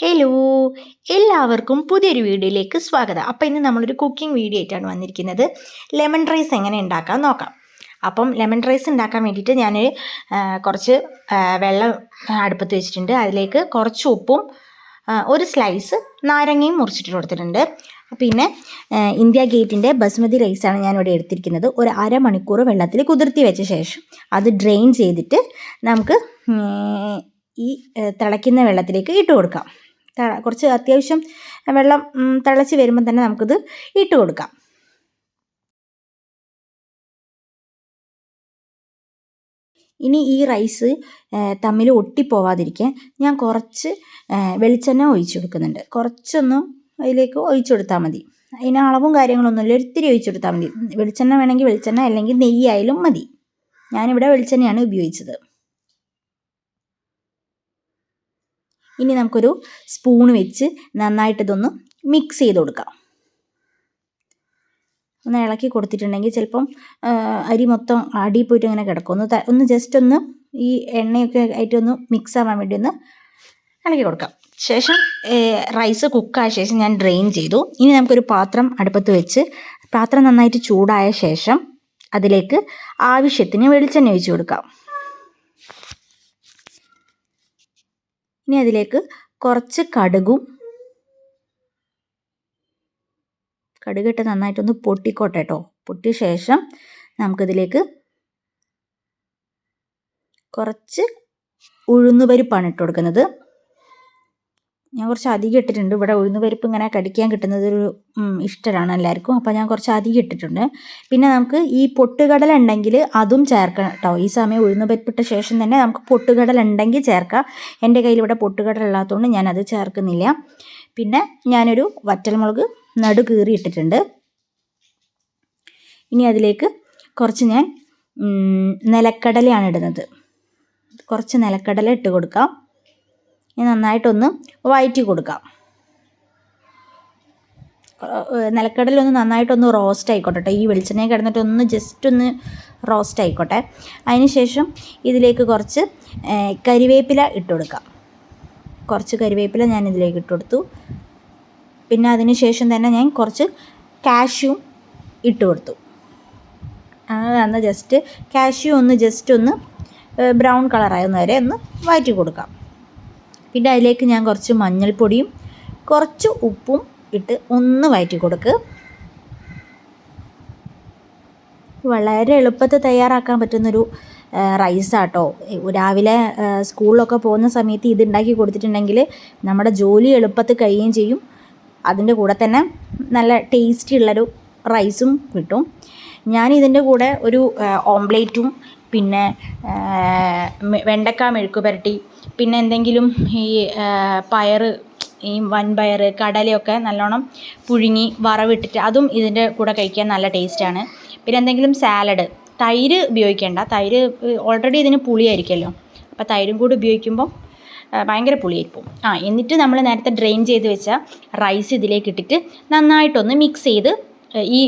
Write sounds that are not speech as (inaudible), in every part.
Hello എല്ലാവർക്കും പുതിയൊരു വീഡിയോയിലേക്ക് സ്വാഗതം. അപ്പോൾ ഇന്ന് നമ്മളൊരു കുക്കിംഗ് വീഡിയോ ആയിട്ടാണ് വന്നിരിക്കുന്നത്. ലെമൺ റൈസ് എങ്ങനെ ഉണ്ടാക്കാൻ നോക്കാം. അപ്പം ലെമൺ റൈസ് ഉണ്ടാക്കാൻ വേണ്ടിയിട്ട് ഞാൻ കുറച്ച് വെള്ളം അടുപ്പത്ത് വെച്ചിട്ടുണ്ട്. അതിലേക്ക് കുറച്ച് ഉപ്പും ഒരു സ്ലൈസ് നാരങ്ങയും മുറിച്ചിട്ട് കൊടുത്തിട്ടുണ്ട്. പിന്നെ ഇന്ത്യ ഗേറ്റിന്റെ ബസ്മതി റൈസാണ് ഞാനിവിടെ എടുത്തിരിക്കുന്നത്. ഒരു അരമണിക്കൂർ വെള്ളത്തിൽ കുതിർത്തി വെച്ച ശേഷം അത് ഡ്രെയിൻ ചെയ്തിട്ട് നമുക്ക് ഈ തിളയ്ക്കുന്ന വെള്ളത്തിലേക്ക് ഇട്ട് കൊടുക്കാം. കുറച്ച് അത്യാവശ്യം വെള്ളം തിളച്ച് വരുമ്പോൾ തന്നെ നമുക്കിത് ഇട്ട് കൊടുക്കാം. ഇനി ഈ റൈസ് തമ്മിൽ ഒട്ടിപ്പോവാതിരിക്കാൻ ഞാൻ കുറച്ച് വെളിച്ചെണ്ണ ഒഴിച്ചു കൊടുക്കുന്നുണ്ട്. കുറച്ചൊന്നും അതിലേക്ക് ഒഴിച്ചു കൊടുത്താൽ മതി. അതിന് അളവും കാര്യങ്ങളൊന്നുമില്ല ഒരിത്തിരി ഒഴിച്ചു കൊടുത്താൽ മതി. വെളിച്ചെണ്ണ വേണമെങ്കിൽ വെളിച്ചെണ്ണ അല്ലെങ്കിൽ നെയ്യായാലും മതി. ഞാനിവിടെ വെളിച്ചെണ്ണയാണ് ഉപയോഗിച്ചത്. ഇനി നമുക്കൊരു സ്പൂൺ വെച്ച് നന്നായിട്ടിതൊന്ന് മിക്സ് ചെയ്ത് കൊടുക്കാം. ഒന്ന് ഇളക്കി കൊടുത്തിട്ടുണ്ടെങ്കിൽ ചിലപ്പം അരി മൊത്തം അടി പോയിട്ട് അങ്ങനെ കിടക്കും. ഒന്ന് ഒന്ന് ജസ്റ്റ് ഒന്ന് ഈ എണ്ണയൊക്കെ ആയിട്ട് ഒന്ന് മിക്സ് ആവാൻ വേണ്ടി ഒന്ന് ഇളക്കി കൊടുക്കാം. ശേഷം റൈസ് കുക്കായ ശേഷം ഞാൻ ഡ്രെയിൻ ചെയ്തു. ഇനി നമുക്കൊരു പാത്രം അടുപ്പത്ത് വെച്ച് പാത്രം നന്നായിട്ട് ചൂടായ ശേഷം അതിലേക്ക് ആവശ്യത്തിന് വെളിച്ചെണ്ണ ഒഴിച്ചു കൊടുക്കാം. ഇനി അതിലേക്ക് കുറച്ച് കടുകും. കടുകിട്ട് നന്നായിട്ടൊന്ന് പൊട്ടിക്കോട്ടെ കേട്ടോ പൊട്ടിയ ശേഷം നമുക്കിതിലേക്ക് കുറച്ച് ഉഴുന്നുപരിപ്പാണ് ഇട്ട് കൊടുക്കുന്നത്. ഞാൻ കുറച്ച് അധികം ഇട്ടിട്ടുണ്ട്. ഇവിടെ ഉഴുന്ന് പരിപ്പ് ഇങ്ങനെ കടിക്കാൻ കിട്ടുന്നത് ഒരു ഇഷ്ടമാണ് എല്ലാവർക്കും. അപ്പോൾ ഞാൻ കുറച്ച് അധികം ഇട്ടിട്ടുണ്ട്. പിന്നെ നമുക്ക് ഈ പൊട്ടുകടല ഉണ്ടെങ്കിൽ അതും ചേർക്കണം കേട്ടോ ഈ സമയം ഉഴുന്ന് പരിപ്പിട്ട ശേഷം തന്നെ നമുക്ക് പൊട്ടുകടല ഉണ്ടെങ്കിൽ ചേർക്കാം. എന്റെ കയ്യിൽ ഇവിടെ പൊട്ടുകടല ഇല്ലാത്തതുകൊണ്ട് ഞാനത് ചേർക്കുന്നില്ല. പിന്നെ ഞാനൊരു വറ്റൽമുളക് നടു കീറി ഇട്ടിട്ടുണ്ട്. ഇനി അതിലേക്ക് കുറച്ച് ഞാൻ നിലക്കടലയാണ് ഇടുന്നത്. കുറച്ച് നിലക്കടല ഇട്ട് കൊടുക്കാം. ഇനി നന്നായിട്ടൊന്ന് വഴറ്റി കൊടുക്കാം. നിലക്കടലൊന്ന് നന്നായിട്ടൊന്ന് റോസ്റ്റ് ആയിക്കോട്ടെ കേട്ടോ ഈ വെളിച്ചെണ്ണയിൽ കിടന്നിട്ട് ഒന്ന് ജസ്റ്റ് ഒന്ന് റോസ്റ്റ് ആയിക്കോട്ടെ. അതിനുശേഷം ഇതിലേക്ക് കുറച്ച് കരിവേപ്പില ഇട്ട് കൊടുക്കാം. കുറച്ച് കരിവേപ്പില ഞാൻ ഇതിലേക്ക് ഇട്ട് കൊടുത്തു. പിന്നെ അതിന് ശേഷം തന്നെ ഞാൻ കുറച്ച് കാഷ്യൂ ഇട്ട് കൊടുത്തു. അന്ന് ജസ്റ്റ് കാഷ്യൂ ഒന്ന് ജസ്റ്റ് ഒന്ന് ബ്രൗൺ കളറാകുന്ന വരെ ഒന്ന് വഴറ്റി കൊടുക്കാം. പിന്നെ അതിലേക്ക് ഞാൻ കുറച്ച് മഞ്ഞൾപ്പൊടിയും കുറച്ച് ഉപ്പും ഇട്ട് ഒന്ന് വയറ്റി കൊടുക്കുക വളരെ എളുപ്പത്തിൽ തയ്യാറാക്കാൻ പറ്റുന്നൊരു റൈസാട്ടോ. രാവിലെ സ്കൂളിലൊക്കെ പോകുന്ന സമയത്ത് ഇത് ഉണ്ടാക്കി കൊടുത്തിട്ടുണ്ടെങ്കിൽ നമ്മുടെ ജോലി എളുപ്പത്തിൽ കഴിയുകയും ചെയ്യും. അതിന്റെ കൂടെ തന്നെ നല്ല ടേസ്റ്റി ഉള്ളൊരു റൈസും കിട്ടും. ഞാൻ ഇതിന്റെ കൂടെ ഒരു ഓംപ്ലേറ്റും പിന്നെ വെണ്ടക്ക മെഴുക്ക് പുരട്ടി പിന്നെ എന്തെങ്കിലും ഈ പയർ ഈ വൻപയർ കടലയൊക്കെ നല്ലോണം പുഴുങ്ങി വറവിട്ടിട്ട് അതും ഇതിന്റെ കൂടെ കഴിക്കാൻ നല്ല ടേസ്റ്റാണ്. പിന്നെ എന്തെങ്കിലും സാലഡ് തൈര് ഉപയോഗിക്കേണ്ട. തൈര് ഓൾറെഡി ഇതിന് പുളിയായിരിക്കുമല്ലോ. അപ്പോൾ തൈരും കൂടി ഉപയോഗിക്കുമ്പോൾ ഭയങ്കര പുളിയായിരിക്കും. ആ എന്നിട്ട് നമ്മൾ നേരത്തെ ഡ്രെയിൻ ചെയ്ത് വെച്ച റൈസ് ഇതിലേക്ക് ഇട്ടിട്ട് നന്നായിട്ടൊന്ന് മിക്സ് ചെയ്ത് ഈ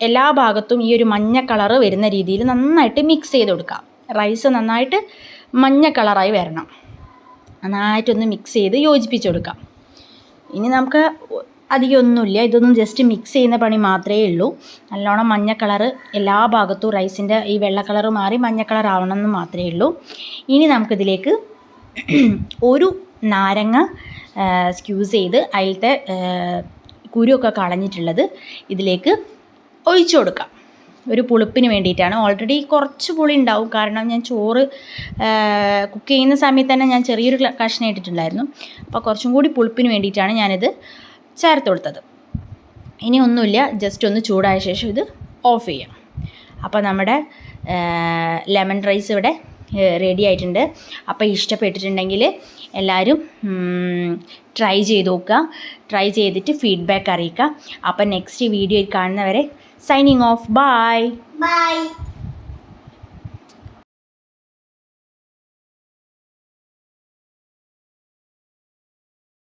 എല്ലാ ഭാഗത്തും ഈ ഒരു മഞ്ഞ കളറ് വരുന്ന രീതിയിൽ നന്നായിട്ട് മിക്സ് ചെയ്ത് കൊടുക്കാം റൈസ് നന്നായിട്ട് മഞ്ഞ കളറായി വരണം. നന്നായിട്ടൊന്ന് മിക്സ് ചെയ്ത് യോജിപ്പിച്ച് കൊടുക്കാം ഇനി നമുക്ക് അധികം ഒന്നുമില്ല. ഇതൊന്നും ജസ്റ്റ് മിക്സ് ചെയ്യുന്ന പണി മാത്രമേ ഉള്ളൂ. നല്ലോണം മഞ്ഞ കളറ് എല്ലാ ഭാഗത്തും റൈസിന്റെ ഈ വെള്ള കളറ് മാറി മഞ്ഞ കളർ ആവണം എന്ന് മാത്രമേ ഉള്ളൂ. ഇനി നമുക്കിതിലേക്ക് (clears throat) ഒരു നാരങ്ങ സ്ക്യൂസ് ചെയ്ത് അതിലത്തെ കുരുവൊക്കെ കളഞ്ഞിട്ടുള്ളത് ഇതിലേക്ക് ഒഴിച്ചു കൊടുക്കാം. ഒരു പുളിപ്പിന് വേണ്ടിയിട്ടാണ്. ഓൾറെഡി കുറച്ച് പുളി ഉണ്ടാവും. കാരണം ഞാൻ ചോറ് കുക്ക് ചെയ്യുന്ന സമയത്ത് തന്നെ ഞാൻ ചെറിയൊരു കഷ്ണം ഇട്ടിട്ടുണ്ടായിരുന്നു. അപ്പോൾ കുറച്ചും കൂടി പുളിപ്പിന് വേണ്ടിയിട്ടാണ് ഞാനിത് ചേർത്ത് കൊടുത്തത്. ഇനി ഒന്നുമില്ല. ജസ്റ്റ് ഒന്ന് ചൂടായ ശേഷം ഇത് ഓഫ് ചെയ്യാം. അപ്പോൾ നമ്മുടെ ലെമൺ റൈസ് ഇവിടെ റെഡി ആയിട്ടുണ്ട്. അപ്പോൾ ഇഷ്ടപ്പെട്ടിട്ടുണ്ടെങ്കിൽ എല്ലാവരും ട്രൈ ചെയ്ത് നോക്കുക. ട്രൈ ചെയ്തിട്ട് ഫീഡ്ബാക്ക് അറിയിക്കുക. അപ്പോൾ നെക്സ്റ്റ് വീഡിയോയിൽ കാണുന്നവരെ signing off. Bye. Bye.